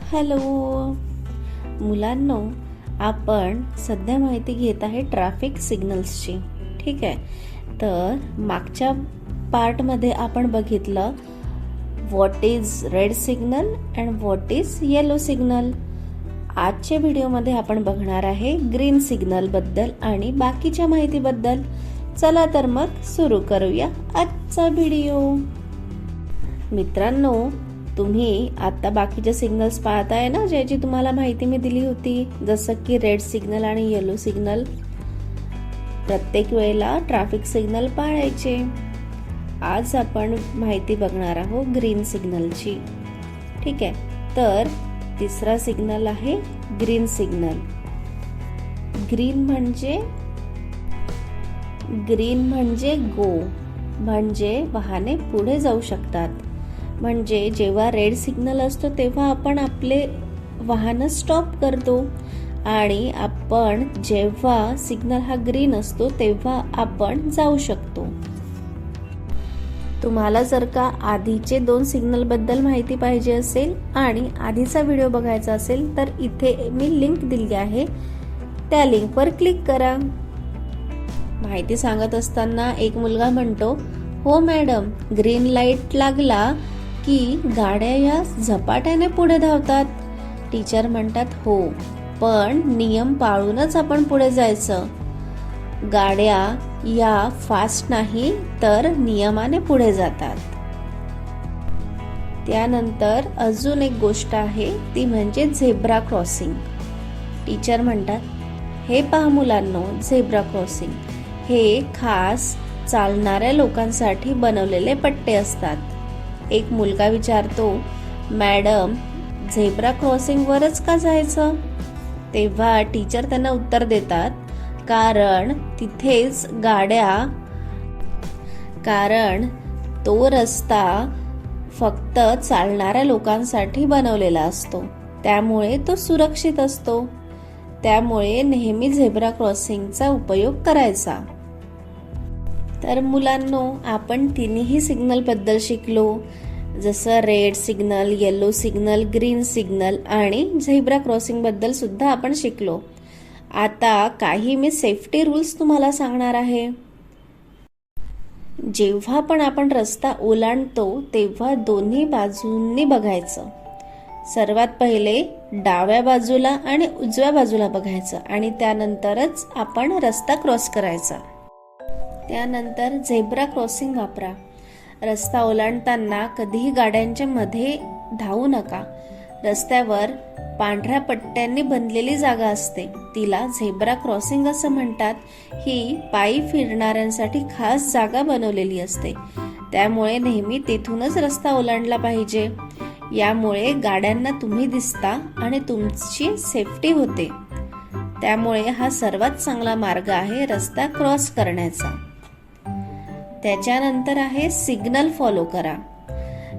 Hello. मुलांनो आपण सध्या माहिती घेत आहे ट्रॅफिक सिग्नल्सची ठीक आहे? तर मागच्या पार्टमध्ये आपण बघितलं what is red signal and what is yellow signal आजच्या व्हिडिओमध्ये आपण बघणार आहे ग्रीन सिग्नलबद्दल आणि बाकीच्या माहितीबद्दल. चला तर मग सुरू करूया आजचा व्हिडिओ मित्रांनो तुम्ही आता बाकीचे सिग्नल्स पाहताय ना ज्याची तुम्हाला माहिती मी दिली होती? जसं की रेड सिग्नल आणि येलो सिग्नल. प्रत्येक वेळेला ट्रॅफिक सिग्नल पाळायचे. आज आपण माहिती बघणार आहोत ग्रीन सिग्नलची ठीक आहे तर तिसरा सिग्नल आहे ग्रीन सिग्नल ग्रीन म्हणजे ग्रीन म्हणजे गो म्हणजे वाहने पुढे जाऊ शकतात. म्हणजे जेव्हा रेड सिग्नल असतो तेव्हा आपण आपले वाहनं स्टॉप करतो. आणि आपण जेव्हा सिग्नल हा ग्रीन असतो तेव्हा आपण जाऊ शकतो. तुम्हाला जर का आधीचे दोन सिग्नलबद्दल माहिती पाहिजे असेल आणि आधीचा व्हिडिओ बघायचा असेल तर इथे मी लिंक दिली आहे. त्या लिंकवर क्लिक करा. माहिती सांगत असताना एक मुलगा म्हणतो हो मॅडम ग्रीन लाइट लागला की गाड्या या झपाट्याने पुढे धावतात. टीचर म्हणतात हो पण नियम पाळूनच आपण पुढे जायचं. गाड्या या फास्ट नाही तर नियमाने पुढे जातात. त्यानंतर अजून एक गोष्ट आहे ती म्हणजे झेब्रा क्रॉसिंग. टीचर म्हणतात हे पहा मुलांनो झेब्रा क्रॉसिंग. हे खास चालणाऱ्या लोकांसाठी बनवलेले पट्टे असतात. एक मुलगा विचारतो मॅडम झेब्रा क्रॉसिंगवरच का जायचं? तेव्हा टीचर त्यांना उत्तर देतात कारण तिथेच गाड्या कारण तो रस्ता फक्त चालणाऱ्या लोकांसाठी बनवलेला असतो. त्यामुळे तो सुरक्षित असतो. त्यामुळे नेहमी झेब्रा क्रॉसिंगचा उपयोग करायचा. तर मुलांनो आपण तिन्ही सिग्नलबद्दल शिकलो. जसं red signal yellow signal green signal आणि झेब्रा क्रॉसिंगबद्दल सुद्धा आपण शिकलो. आता काही मी सेफ्टी रूल्स तुम्हाला सांगणार आहे. जेव्हा पण आपण रस्ता ओलांडतो तेव्हा दोन्ही बाजूंनी बघायचं. सर्वात पहिले डाव्या बाजूला आणि उजव्या बाजूला बघायचं आणि त्यानंतरच आपण रस्ता क्रॉस करायचा. त्यानंतर झेब्रा क्रॉसिंग वापरा. रस्ता ओलांडताना कधीही गाड्यांच्या मध्ये धावू नका. रस्त्यावर पांढऱ्या पट्ट्यांनी बनलेली जागा असते. तिला झेब्रा क्रॉसिंग असं म्हणतात. ही पायी फिरणाऱ्यांसाठी खास जागा बनवलेली असते. त्यामुळे नेहमी तेथूनच रस्ता ओलांडला पाहिजे. यामुळे गाड्यांना तुम्ही दिसता आणि तुमची सेफ्टी होते. त्यामुळे हा सर्वात चांगला मार्ग आहे रस्ता क्रॉस करण्याचा. त्याच्यानंतर आहे सिग्नल फॉलो करा.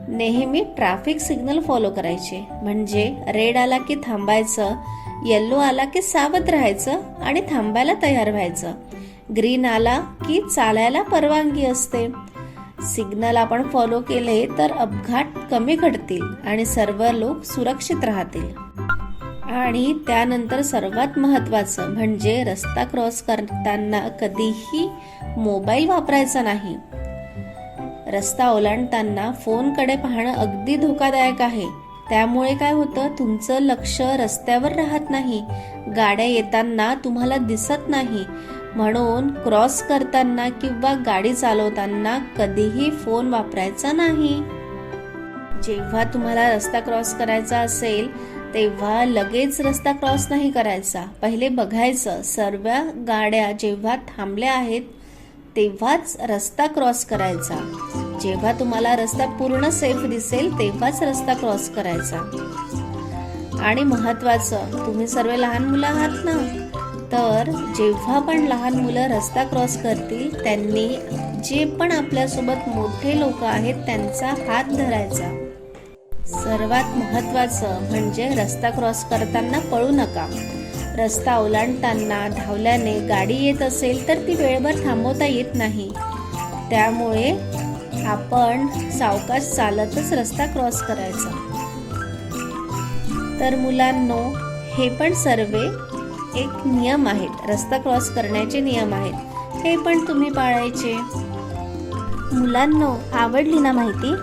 नेहमी ट्रॅफिक सिग्नल फॉलो करायचे. म्हणजे रेड आला की थांबायचं येल्लो आला की सावध राहायचं आणि थांबायला तयार व्हायचं. ग्रीन आला की चालायला परवानगी असते. सिग्नल आपण फॉलो केले तर अपघात कमी घडतील आणि सर्व लोक सुरक्षित राहतील. आणि त्यानंतर सर्वात महत्वाचं म्हणजे रस्ता क्रॉस करताना कधीही मोबाईल वापरायचा नाही. रस्ता ओलांडताना फोनकडे पाहणं अगदी धोकादायक आहे. त्यामुळे काय होतं? तुमचं लक्ष रस्त्यावर राहत नाही. गाड्या येताना तुम्हाला दिसत नाही. म्हणून क्रॉस करताना किंवा गाडी चालवताना कधीही फोन वापरायचा नाही. जेव्हा तुम्हाला रस्ता क्रॉस करायचा असेल तेव्हा लगेच रस्ता क्रॉस नाही करायचा. पहिले बघायचं. सर्व गाड्या जेव्हा थांबल्या आहेत तेव्हाच रस्ता क्रॉस करायचा. जेव्हा तुम्हाला रस्ता पूर्ण सेफ दिसेल तेव्हाच रस्ता क्रॉस करायचा. आणि महत्वाचं तुम्ही सर्व लहान मुलं आहात ना? तर जेव्हा पण लहान मुलं रस्ता क्रॉस करतील त्यांनी जे पण आपल्यासोबत मोठे लोक आहेत त्यांचा हात धरायचा. सर्वात महत्वाचं म्हणजे रस्ता क्रॉस करताना पळू नका. रस्ता ओलांडताना धावल्याने गाडी येत असेल तर ती वेळेवर थांबवता येत नाही. त्यामुळे आपण सावकाश चालतच रस्ता क्रॉस करायचा. तर मुलांनो हे पण सर्व एक नियम आहेत. रस्ता क्रॉस करण्याचे नियम आहेत. हे पण तुम्ही पाळायचे. मुलांनो आवडली ना माहिती?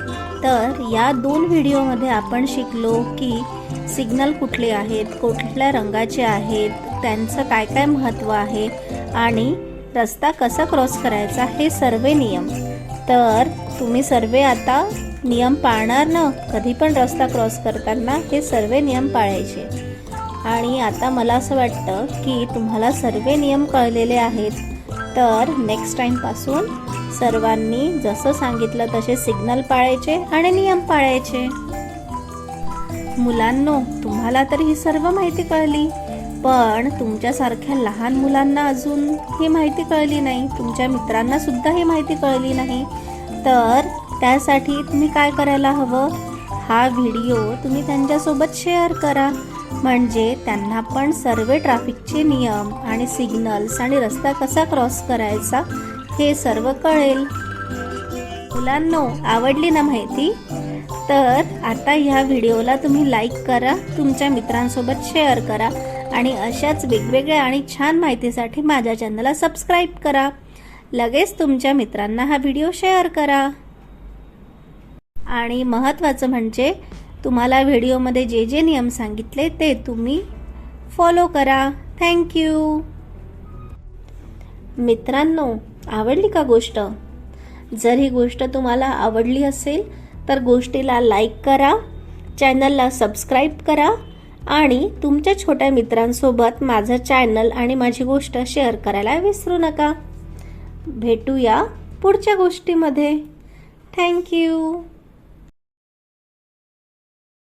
तर या दोन व्हिडिओमध्ये आपण शिकलो की सिग्नल कुठले आहेत कुठल्या रंगाचे आहेत त्यांचं काय काय महत्त्व आहे आणि रस्ता कसा क्रॉस करायचा हे सर्व नियम. तर तुम्ही सर्व आता नियम पाळणार ना? कधी पण रस्ता क्रॉस करताना हे सर्व नियम पाळायचे. आणि आता मला असं वाटतं की तुम्हाला सर्व नियम कळलेले आहेत. तर नेक्स्ट टाईमपासून सर्वांनी जसं सांगितलं तसे सिग्नल पाळायचे आणि नियम पाळायचे. मुलांनो तुम्हाला तर ही सर्व माहिती कळली पण तुमच्यासारख्या लहान मुलांना अजून ही माहिती कळली नाही तुमच्या मित्रांना सुद्धा ही माहिती कळली नाही. तर त्यासाठी तुम्ही काय करायला हवं? हा व्हिडिओ तुम्ही त्यांच्यासोबत शेअर करा. म्हणजे त्यांना पण सर्व ट्रॅफिकचे नियम आणि सिग्नल्स आणि रस्ता कसा क्रॉस करायचा हे सर्व कळेल. मुलांनो आवडली ना माहिती? तर आता ह्या व्हिडिओला तुम्ही लाईक करा तुमच्या मित्रांसोबत शेअर करा आणि अशाच वेगवेगळ्या आणि छान माहितीसाठी माझ्या चॅनलला सबस्क्राईब करा. लगेच तुमच्या मित्रांना हा व्हिडिओ शेअर करा. आणि महत्त्वाचं म्हणजे तुम्हाला व्हिडिओमध्ये जे जे नियम सांगितले ते तुम्ही फॉलो करा. थँक्यू मित्रांनो आवडली का गोष्ट? जर ही गोष्ट तुम्हाला आवडली असेल तर गोष्टीला लाईक करा चॅनलला सबस्क्राईब करा आणि तुमच्या छोट्या मित्रांसोबत माझं चॅनल आणि माझी गोष्ट शेअर करायला विसरू नका. भेटूया पुढच्या गोष्टीमध्ये. थँक्यू